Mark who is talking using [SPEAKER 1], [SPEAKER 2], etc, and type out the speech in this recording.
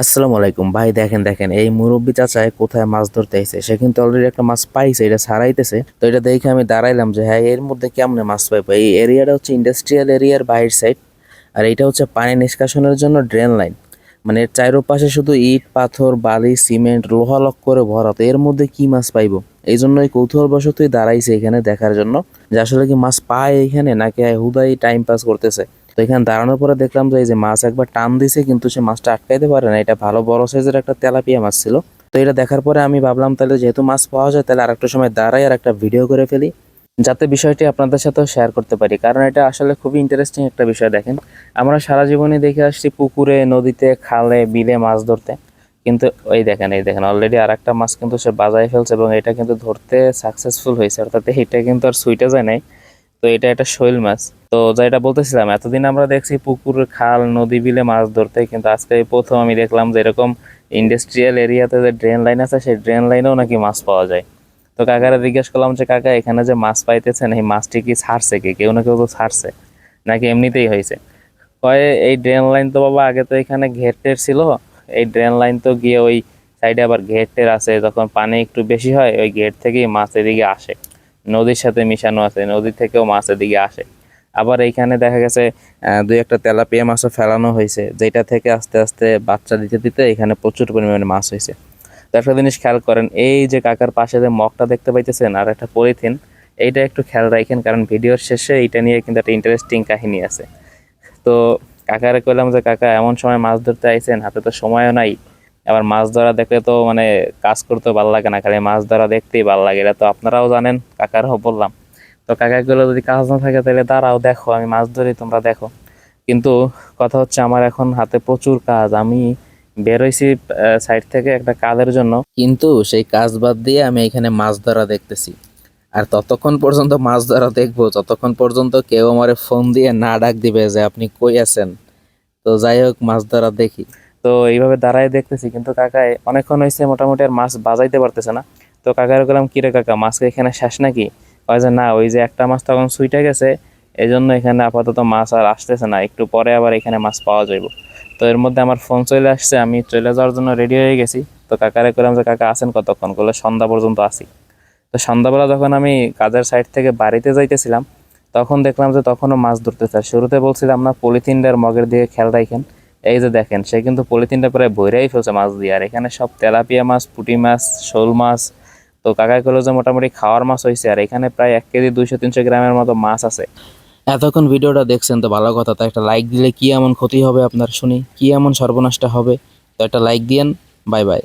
[SPEAKER 1] আসসালামু আলাইকুম। ভাই, দেখেন দেখেন, এই মুরব্বী চাচায় কোথায় মাছ ধরতে আইছে? সে কিন্তু অলরেডি একটা মাছ পাইছে, এটা ছাড়াইতেছে। তো এটা দেখে আমি দাঁড়াইলাম যে হ্যাঁ এর মধ্যে কেমনে মাছ পাইবো? এই এরিয়াটা হচ্ছে ইন্ডাস্ট্রিয়াল এরিয়ার বাইর সাইড আর এটা হচ্ছে পানি নিষ্কাশনের জন্য ড্রেন লাইন মানে এর চারোপাশে শুধু ইট, পাথর, বালি, সিমেন্ট, লোহা লক করে ভরা। তো এর মধ্যে কি মাছ পাইবো? এই জন্য এই কৌতূহলবশতই দাঁড়াইছে এখানে দেখার জন্য যে, আসলে কি মাছ পায় এখানে, নাকি হুদাই টাইম পাস করতেছে? তো এখানে দাঁড়ানোর পরে দেখলাম যে এই যে মাছ একবার টান দিছে, কিন্তু সে মাছটা আটকাইতে পারে না। এটা ভালো বড় সাইজের একটা তেলাপিয়া মাছ ছিল। তো এটা দেখার পরে আমি ভাবলাম তাহলে যেহেতু মাছ পাওয়া যায়, তাহলে আরেকটা সময় দাঁড়াই আর একটা ভিডিও করে ফেলি, যাতে বিষয়টি আপনাদের সাথেও শেয়ার করতে পারি। কারণ এটা আসলে খুবই ইন্টারেস্টিং একটা বিষয়, দেখেন। আমরা সারা জীবনে দেখে আসছি পুকুরে, নদীতে, খালে, বিলে মাছ ধরতে। কিন্তু ওই দেখেন, এই দেখেন অলরেডি আর একটা মাছ কিন্তু সে বাজায় ফেলছে এবং এটা কিন্তু ধরতে সাকসেসফুল হয়েছে। অর্থাৎ এটা কিন্তু আর সুইটে যায় নাই। তো এটা একটা শৈল মাছ। তো যেটা বলতেছিলাম, এতদিন আমরা দেখছি পুকুর, খাল, নদী বিলে মাছ ধরতে, কিন্তু আজকে প্রথম আমি দেখলাম যে এরকম ইন্ডাস্ট্রিয়াল এরিয়াতে যে ড্রেন লাইন আছে, সেই ড্রেন লাইনেও নাকি মাছ পাওয়া যায়। তো কাকারা জিজ্ঞেস করলাম যে, কাকা, এখানে যে মাছ পাইতেছেন, এই মাছটি কি ছাড়ছে কি? কেউ না কেউ তো ছাড়ছে, নাকি এমনিতেই হয়েছে? কয়, এই ড্রেন লাইন তো বাবা, আগে তো এখানে ঘেরটের ছিল। এই ড্রেন লাইন তো গিয়ে ওই সাইডে আবার ঘেরটের আছে, যখন পানি একটু বেশি হয়, ওই গেট থেকেই মাছ এদিকে আসে। নদীর সাথে মিশানো আছে, নদী থেকেও মাছ এদিকে আসে। আবার এইখানে দেখা গেছে দুই একটা তেলাপিয়া মাছও ফেলানো হয়েছে, যেটা থেকে আস্তে আস্তে বাচ্চা দিতে দিতে এখানে প্রচুর পরিমাণে মাছ হয়েছে। তো একটা জিনিস খেয়াল করেন, এই যে কাকার পাশে যে মগটা দেখতে পাইতেছেন, আর একটা পলিথিন, এইটা একটু খেয়াল রাখেন, কারণ ভিডিওর শেষে এইটা নিয়ে কিন্তু একটা ইন্টারেস্টিং কাহিনী আছে। তো কাকারে কইলাম যে, কাকা, এমন সময় মাছ ধরতে আইছেন, হাতে তো সময়ও নাই আবার মাছ ধরা দেখলে তো মানে কাজ করতে ভালো লাগে না, খালি মাছ ধরা দেখতেই ভালো লাগে। এটা তো আপনারাও জানেন, কাকারও বললাম। তো কাকা গুলো যদি কাজ না থাকে তাহলে দাঁড়াও, দেখো, আমি মাছ ধরি, তোমরা দেখো। কিন্তু কথা হচ্ছে আমার এখন হাতে প্রচুর কাজ। আমি বেরোইছি সাইড থেকে একটা কাজের জন্য। কিন্তু সেই কাজ বাদ দিয়ে আমি এখানে মাছ ধরা দেখতেছি। আর ততক্ষণ পর্যন্ত মাছ ধরা দেখব, ততক্ষণ পর্যন্ত কেউ আমারে ফোন দিয়ে না ডাক দিবে যে আপনি কই আছেন। তো যাই হোক, মাছ ধরা দেখি। তো এইভাবে দাঁড়ায় দেখতেছি, কিন্তু কাকায় অনেকক্ষণ হয়েছে মোটামুটি আর মাছ বাজাইতে পারতেছে না। তো কাকার গেলাম কিরে কাকা মাছকে এখানে শেষ নাকি? কয় যে, না, ওই যে একটা মাছ তখন সুইটে গেছে এই জন্য এখানে আপাতত মাছ আর আসতেছে না, একটু পরে আবার এখানে মাছ পাওয়া যাইব। তো এর মধ্যে আমার ফোন চলে আসছে, আমি চলে যাওয়ার জন্য রেডি হয়ে গেছি। তো কাকারে করলাম যে, কাকা আছেন কতক্ষণ? করলে সন্ধ্যা পর্যন্ত আসি তো সন্ধ্যাবেলা যখন আমি কাজের সাইড থেকে বাড়িতে যাইতেছিলাম, তখন দেখলাম যে, তখনও মাছ ধরতেছে। শুরুতে বলছিলাম, না পলিথিনটার মগের দিকে খেয়াল রাখেন এই যে দেখেন, সে কিন্তু পলিথিনটা প্রায় ভৈরাই ফেলছে মাছ দিয়ে। আর এখানে সব তেলাপিয়া মাছ, পুটি মাছ, শোল মাছ। তো কাকা কলো যে মোটামুটি খাওয়ার মাছ হয়েছে আর এখানে প্রায় এক কেজি দুইশো, তিনশো গ্রামের মতো মাছ আছে। এতক্ষণ ভিডিওটা দেখছেন তো ভালো কথা, তো একটা লাইক দিলে কি এমন ক্ষতি হবে আপনার শুনি? কি এমন সর্বনাশটা হবে? তো একটা লাইক দিয়েন বাই বাই